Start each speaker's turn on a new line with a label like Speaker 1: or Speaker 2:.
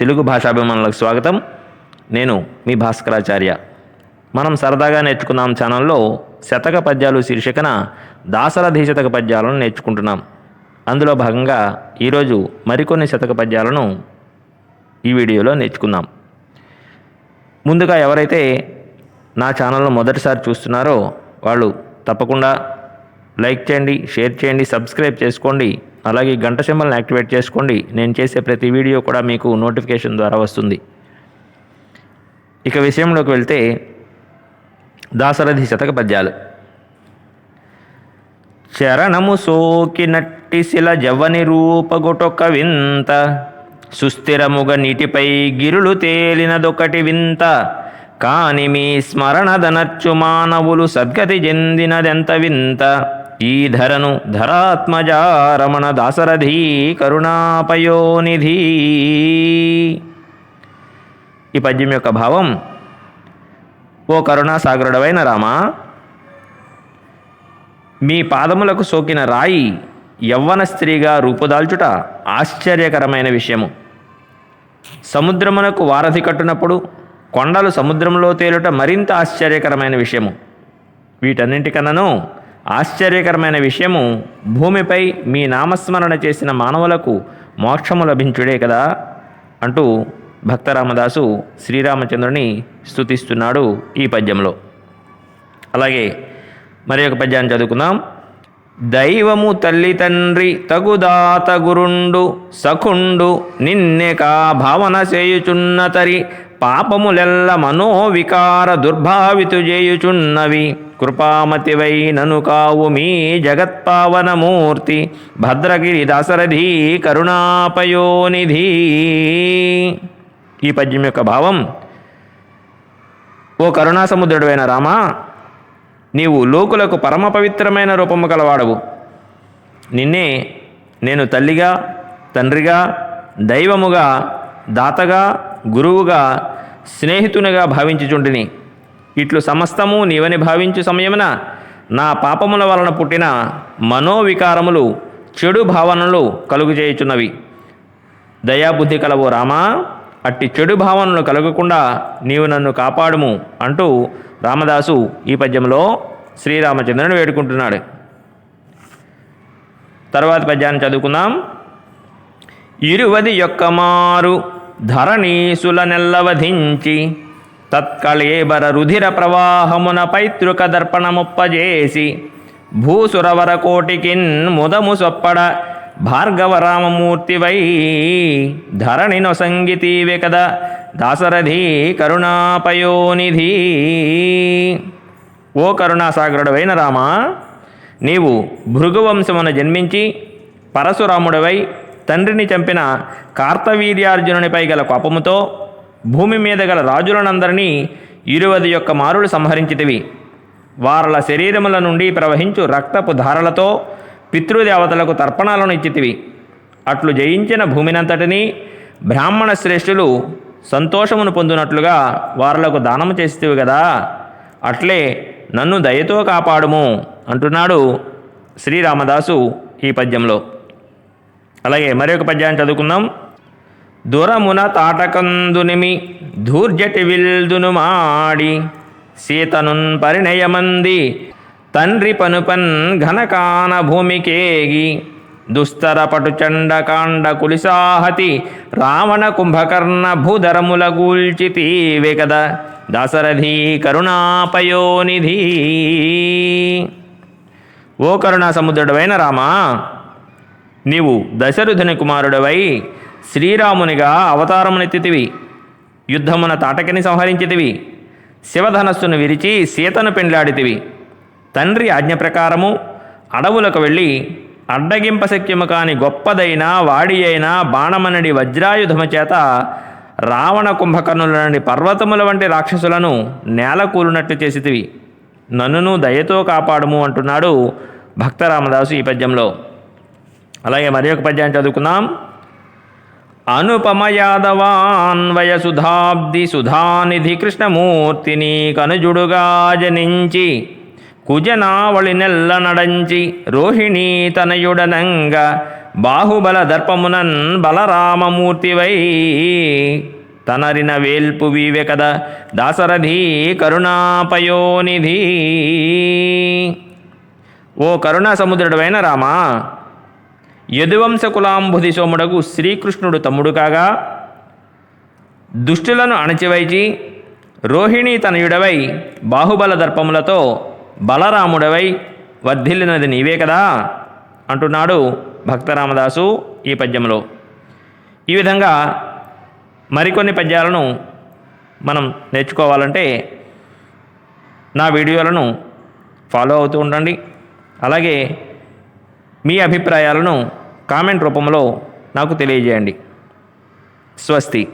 Speaker 1: తెలుగు భాషాభిమానులకు స్వాగతం. నేను మీ భాస్కరాచార్య. మనం సరదాగా నేర్చుకున్నాం ఛానల్లో శతక పద్యాలు శీర్షికన దాసరథి శతక పద్యాలను నేర్చుకుంటున్నాం. అందులో భాగంగా ఈరోజు మరికొన్ని శతక పద్యాలను ఈ వీడియోలో నేర్చుకుందాం. ముందుగా ఎవరైతే నా ఛానల్ను మొదటిసారి చూస్తున్నారో వాళ్ళు తప్పకుండా లైక్ చేయండి షేర్ చేయండి సబ్స్క్రైబ్ చేసుకోండి. అలాగే గంట సింబల్ని యాక్టివేట్ చేసుకోండి. నేను చేసే ప్రతి వీడియో కూడా మీకు నోటిఫికేషన్ ద్వారా వస్తుంది. ఇక విషయంలోకి వెళ్తే దాసరథి శతక పద్యాలు. చరణము సోకినట్టి శిల జవని రూపగొటొక వింత సుస్థిరముగ నీటిపై గిరులు తేలినదొకటి వింత కాని మీ స్మరణదనర్చు మానవులు సద్గతి చెందినదెంత వింత. ఈ ధరను ధరాత్మజారమణ దాసరథీ కరుణాపయోనిధి. ఈ పద్యం యొక్క భావం ఓ కరుణాసాగరుడవైన రామా మీ పాదములకు సోకిన రాయి యవ్వన స్త్రీగా రూపుదాల్చుట ఆశ్చర్యకరమైన విషయము. సముద్రమునకు వారధి కట్టునప్పుడు కొండలు సముద్రంలో తేలుట మరింత ఆశ్చర్యకరమైన విషయము. వీటన్నింటికన్నాను ఆశ్చర్యకరమైన విషయము భూమిపై మీ నామస్మరణ చేసిన మానవులకు మోక్షము లభించుడే కదా? అంటూ భక్తరామదాసు శ్రీరామచంద్రుని స్తుతిస్తున్నాడు ఈ పద్యంలో. అలాగే మరి ఒక పద్యాన్ని చదువుకుందాం. దైవము తల్లి తండ్రి తగుదాత గురుండు సఖుండు నిన్నెకా భావన చేయుచున్నతరి పాపములెల్ల మనోవికార దుర్భావితు చేయుచున్నవి కృపామతివై నను కావు మీ జగత్పావనమూర్తి. భద్రగిరి దాసరథి కరుణాపయోనిధి. ఈ పద్యం యొక్క భావం ఓ కరుణాసముద్రుడైన రామా నీవు లోకులకు పరమ పవిత్రమైన రూపము కలవాడవు నిన్నే నేను తల్లిగా తండ్రిగా దైవముగా దాతగా గురువుగా స్నేహితునిగా భావించుచుంటిని. ఇట్లు సమస్తము నీవని భావించు సమయమున నా పాపముల వలన పుట్టిన మనోవికారములు చెడు భావనలు కలుగుచేయుచున్నవి. దయాబుద్ధి కలవు రామా అట్టి చెడు భావనలు కలగకుండా నీవు నన్ను కాపాడుము అంటూ రామదాసు ఈ పద్యంలో శ్రీరామచంద్రుని వేడుకుంటున్నాడు. తర్వాత పద్యాన్ని చదువుకుందాం. ఇరువది యొక్క మారు ధరణీసుల నెల్లవధించి తత్కళేబర రుధిర ప్రవాహమున పైతృక దర్పణముప్పజేసి భూసురవర కోటికిన్ ముదము సొప్పడ భార్గవరామమూర్తివై ధరణి నొసంగితీవే కదా దాసరథి కరుణాపయోనిధి. ఓ కరుణాసాగరుడవైన రామా నీవు భృగువంశమున జన్మించి పరశురాముడవై తండ్రిని చంపిన కార్తవీర్యార్జునునిపై గల కోపముతో భూమి మీద గల రాజులనందరినీ ఇరువది యొక్క మారులు సంహరించితివి. వారల శరీరముల నుండి ప్రవహించు రక్తపు ధారలతో పితృదేవతలకు తర్పణాలను ఇచ్చితివి. అట్లు జయించిన భూమినంతటినీ బ్రాహ్మణ శ్రేష్ఠులు సంతోషమును పొందినట్లుగా వారలకు దానము చేస్తేవి కదా అట్లే నన్ను దయతో కాపాడుము అంటున్నాడు శ్రీరామదాసు ఈ పద్యంలో. అలాగే మరొక పద్యాన్ని చదువుకుందాం. దురమున తాటకందునిమి ధూర్జటి విల్దును మాడి సీతనున్ పరిణయమంది తండ్రి పనుపన్ ఘనకాన భూమికేగి దుస్తర చండకాండ కులిసాహతి రావణ కుంభకర్ణ భూధరముల గూల్చితీవే కదా దాసరథి కరుణాపయోనిధి. ఓ కరుణా సముద్రుడవైన రామా నీవు దశరథుని కుమారుడవై శ్రీరామునిగా అవతారమునెత్తితివి యుద్ధమున తాటకిని సంహరించితివి శివధనస్సును విరిచి సీతను పెండ్లాడితివి. తండ్రి ఆజ్ఞ ప్రకారము అడవులకు వెళ్ళి అడ్డగింప శక్యము కాని గొప్పదైన వాడి అయిన బాణమనడి వజ్రాయుధము చేత రావణ కుంభకర్ణుల నుండి పర్వతముల వంటి రాక్షసులను నేలకూలునట్టు చేసితివి. నన్నును దయతో కాపాడుము అంటున్నాడు భక్తరామదాసు ఈ పద్యంలో. అలాగే మరి ఒక పద్యాన్ని చదువుకుందాం. అనుపమ యాదవాన్వయ సుధానిధి కృష్ణమూర్తిని కనుజుడుగా జనించి కుజనావళి నెల్ల నడంచి రోహిణీ తనయుడనంగ బాహుబల దర్పమునన్ బలరామమూర్తివై. తనరిన వేల్పు వీవె కద దాసరథి కరుణాపయోనిధి. ఓ కరుణా సముద్రుడైన రామా యదువంశకులాంబుధి సోముడగు శ్రీకృష్ణుడు తమ్ముడు కాగా దుష్టులను అణచివైచి రోహిణీ తనయుడవై బాహుబల దర్పములతో బలరాముడవై వర్ధిల్లినది నీవే కదా? అంటున్నాడు భక్తరామదాసు ఈ పద్యంలో ఈ విధంగా మరికొన్ని పద్యాలను మనం నేర్చుకోవాలంటే నా వీడియోలను ఫాలో అవుతూ ఉండండి. అలాగే మీ అభిప్రాయాలను కామెంట్ రూపంలో నాకు తెలియజేయండి. స్వస్తి.